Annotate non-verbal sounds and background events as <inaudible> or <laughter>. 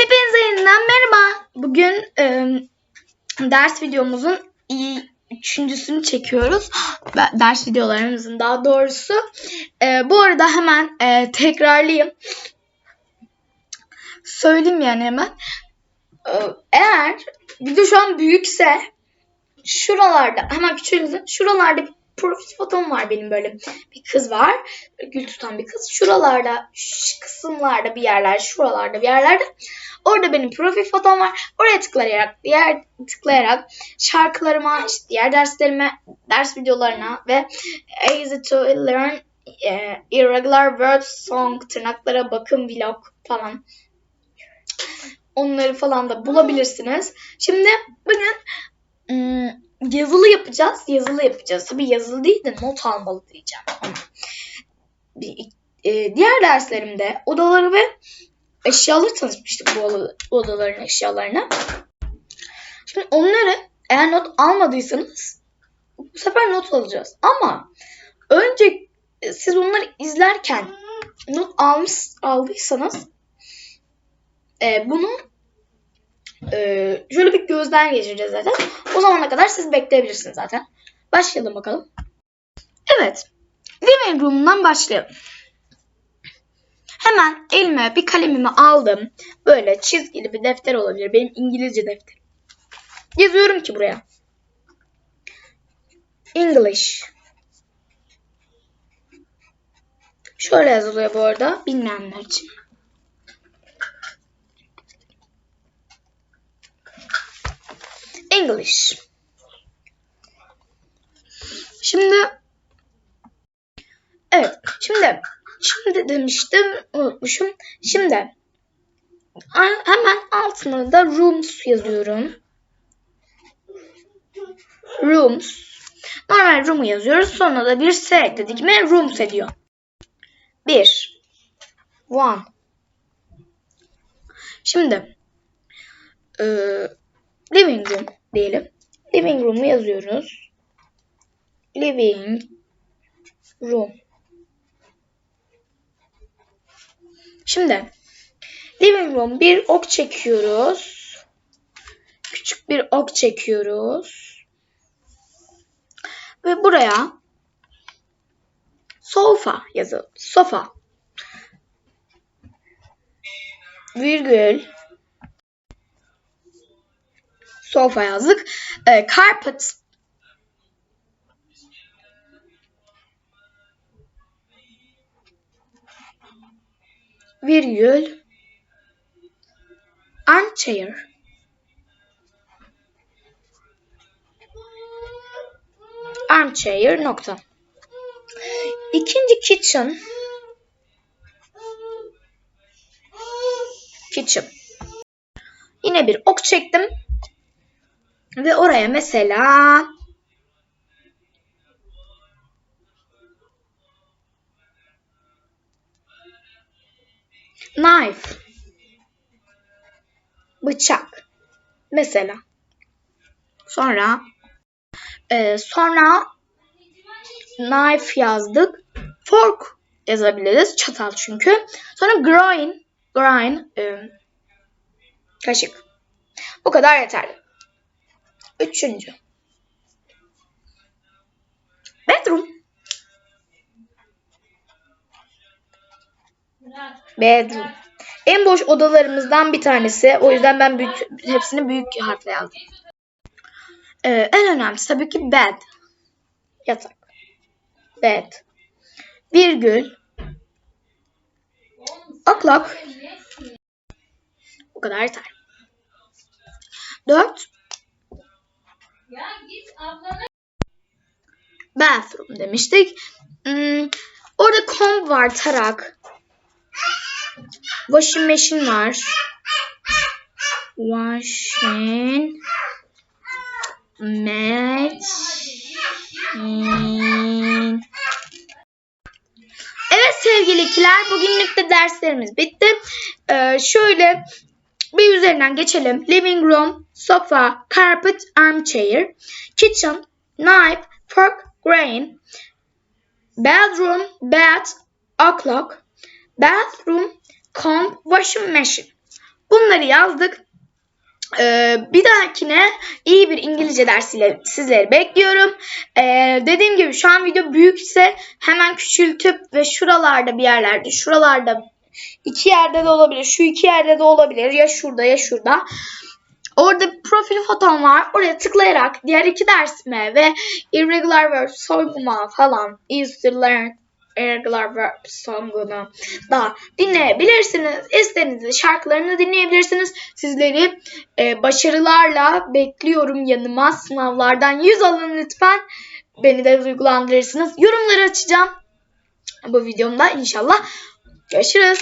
Hepinize yeniden merhaba. Bugün e, ders videomuzun iyi üçüncüsünü çekiyoruz. <gasps> Ders videolarımızın daha doğrusu. E, bu arada hemen e, tekrarlayayım. Söyleyeyim yani hemen. E, eğer video şu an büyükse şuralarda hemen küçülün. Şuralarda profil fotom var benim böyle. Bir kız var. Gül tutan bir kız. Şuralarda, şu kısımlarda bir yerler, şuralarda bir yerlerde. Orada benim profil fotom var. Oraya tıklayarak, diğer tıklayarak şarkılarıma, işte diğer derslerime, ders videolarına ve Easy to Learn e, Irregular Words Song, tırnaklara bakın vlog falan. Onları falan da bulabilirsiniz. Şimdi bugün ım, yazılı yapacağız. Yazılı yapacağız. Tabii yazılı değil de not almalı diyeceğim. Bir, e, diğer derslerimde odaları ve eşyaları tanıtmıştık bu oda- bu odaların eşyalarına. Şimdi onları eğer not almadıysanız bu sefer not alacağız. Ama önce e, siz onları izlerken not almış aldıysanız e, bunu e, şöyle bir gözden geçireceğiz zaten. O zamana kadar siz bekleyebilirsiniz zaten. Başlayalım bakalım. Evet. Living Room'dan başlayalım. Hemen elime bir kalemimi aldım. Böyle çizgili bir defter olabilir. Benim İngilizce defterim. Yazıyorum ki buraya. English. Şöyle yazılıyor bu arada bilmeyenler için. English. Şimdi evet şimdi şimdi demiştim unutmuşum. Şimdi hemen altına da rooms yazıyorum. Rooms. Normal room'u yazıyoruz. Sonra da bir S ekledik mi rooms ediyor. Bir. One. Şimdi eee living room diyelim. Living room'u yazıyoruz. Living room. Şimdi living room bir ok çekiyoruz. Küçük bir ok çekiyoruz. Ve buraya sofa yazalım. Sofa. Virgül sofa yazdık. Ee, carpet virgül armchair armchair nokta. İkinci kitchen kitchen. Yine bir ok çektim. Ve oraya mesela knife bıçak mesela. Sonra e, sonra knife yazdık. Fork yazabiliriz. Çatal çünkü. Sonra grind grind e, kaşık. Bu kadar yeterli Üçüncü. Bedroom. Bedroom. En boş odalarımızdan bir tanesi. O yüzden ben büyük, hepsini büyük harfle yazdım. Ee, en önemlisi tabii ki bed. Yatak. Bed. Virgül. O'clock. Bu kadar yeter. Dört. Bathroom demiştik. Hmm, orada comb var tarak. Washing machine var. Washing machine. Evet sevgililer bugünlük de derslerimiz bitti. Ee, şöyle bir üzerinden geçelim. Living room, sofa, carpet, armchair, kitchen, knife, fork, grain, bedroom, bed, o'clock, bathroom, comb, washing machine. Bunları yazdık. Ee, bir dahakine iyi bir İngilizce dersiyle sizleri bekliyorum. Ee, dediğim gibi şu an video büyükse hemen küçültüp ve şuralarda bir yerlerde, şuralarda iki yerde de olabilir, şu iki yerde de olabilir. Ya şurada ya şurada. Orada profil fotom var. Oraya tıklayarak diğer iki dersime ve irregular verb sorguma falan is to learn irregular verb songunu da dinleyebilirsiniz. İstediğiniz şarkılarını dinleyebilirsiniz. Sizleri e, başarılarla bekliyorum yanıma. Sınavlardan 100 alın lütfen. Beni de duygulandırırsınız. Yorumları açacağım. Bu videomda inşallah. Görüşürüz.